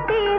होती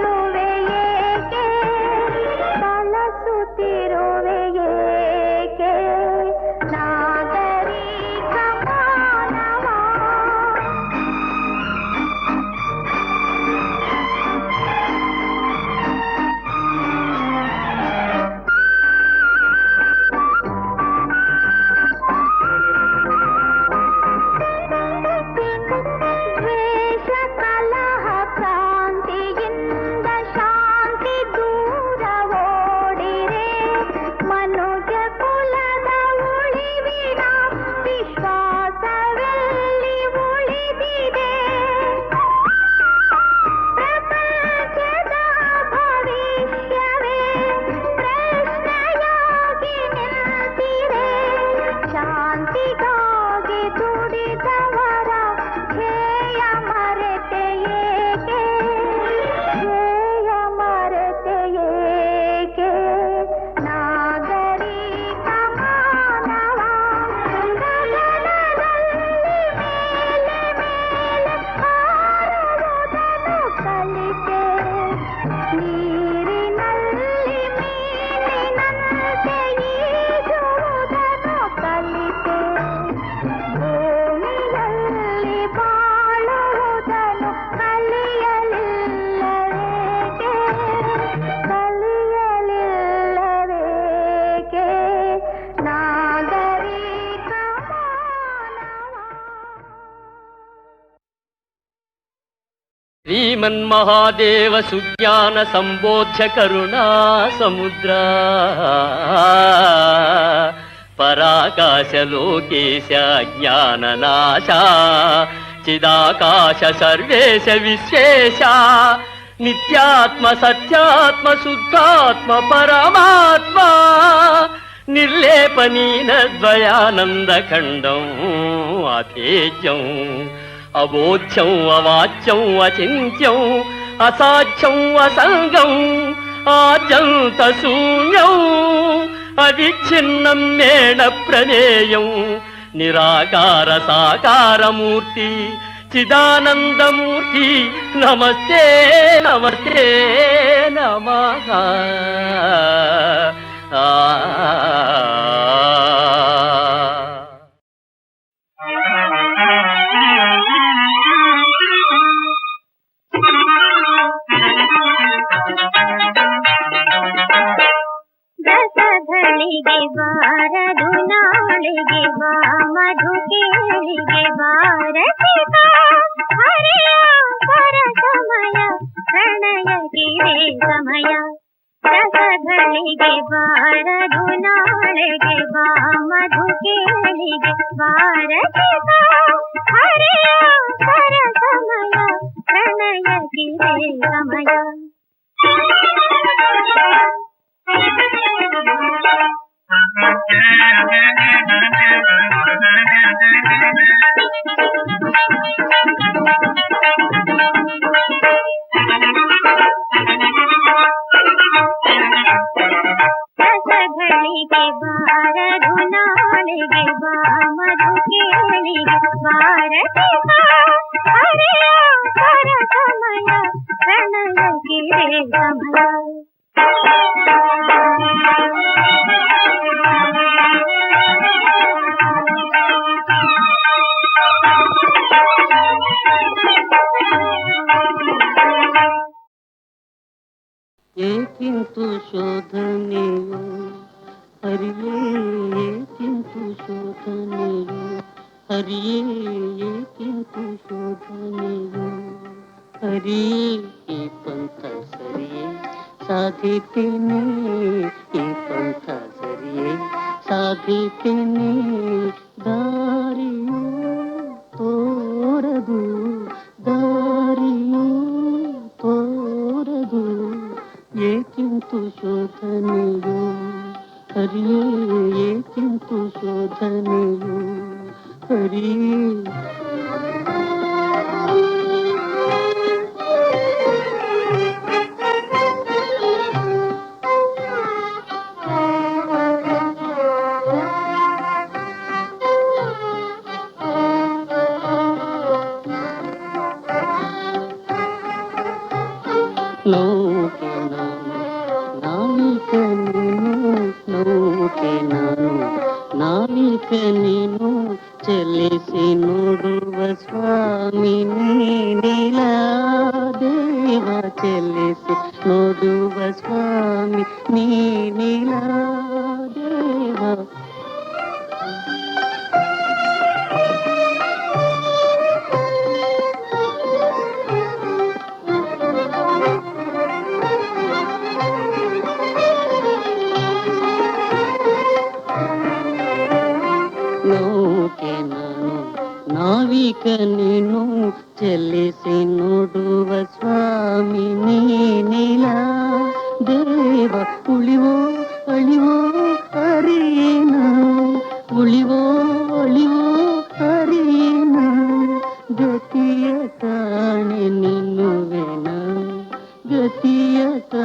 శ్రీమన్మహాదేవ సుజ్ఞాన సంబోధ్య కరుణా సముద్ర. పరాకాశలోకేశ జ్ఞాన నాశ చిదాకాశ సర్వేశ విశ్వేశ నిత్యాత్మ సత్యాత్మ శుద్ధాత్మ పరమాత్మ నిర్లేపనీన ద్వయానందఖండం ఆతేజం అవోచ్యం అవాచ్యం అచింత్యం అసాధ్యం అసంగం ఆద్యంత శూన్యం అవిచ్ఛిన్నం మేణ ప్రమేయం నిరాకార సాకారమూర్తి చిదానందమూర్తి నమస్తే నమస్తే నమ गमया रसधनिगे बारधुनारगे बा मधुकेलिगे बारचिता Thank you. शादी तेने ये पंखा जरिए शादी तेने दा స్వామిను చెల్లిసినుడువ స్వామిని నీలా దేవ చెల్లిసి నుడువ స్వామి నీ నీలా ಗತಿಯತ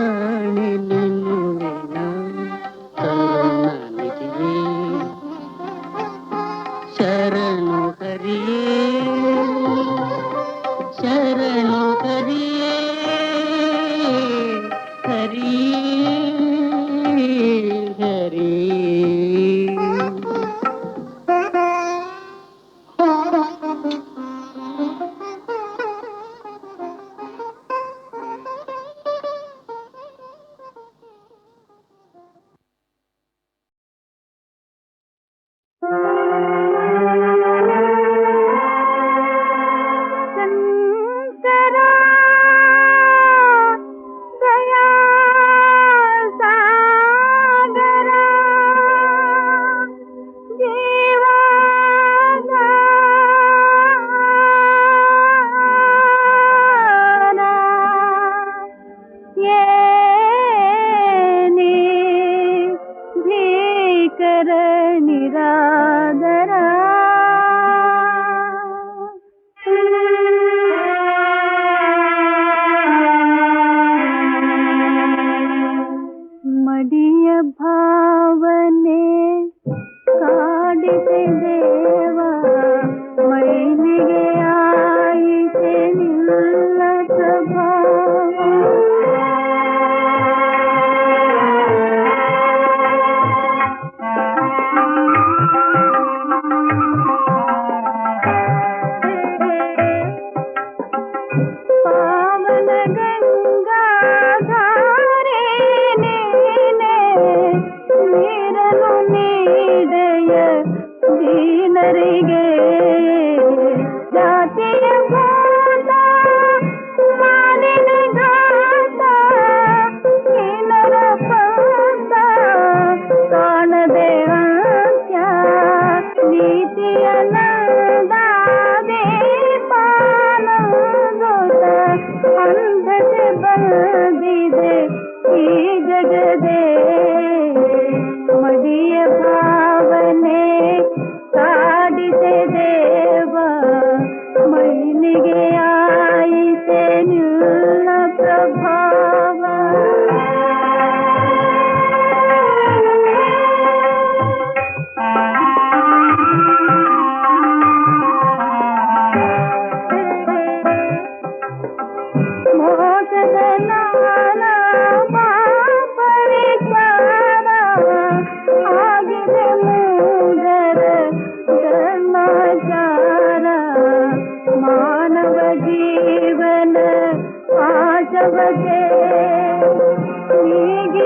ನೀಗಿ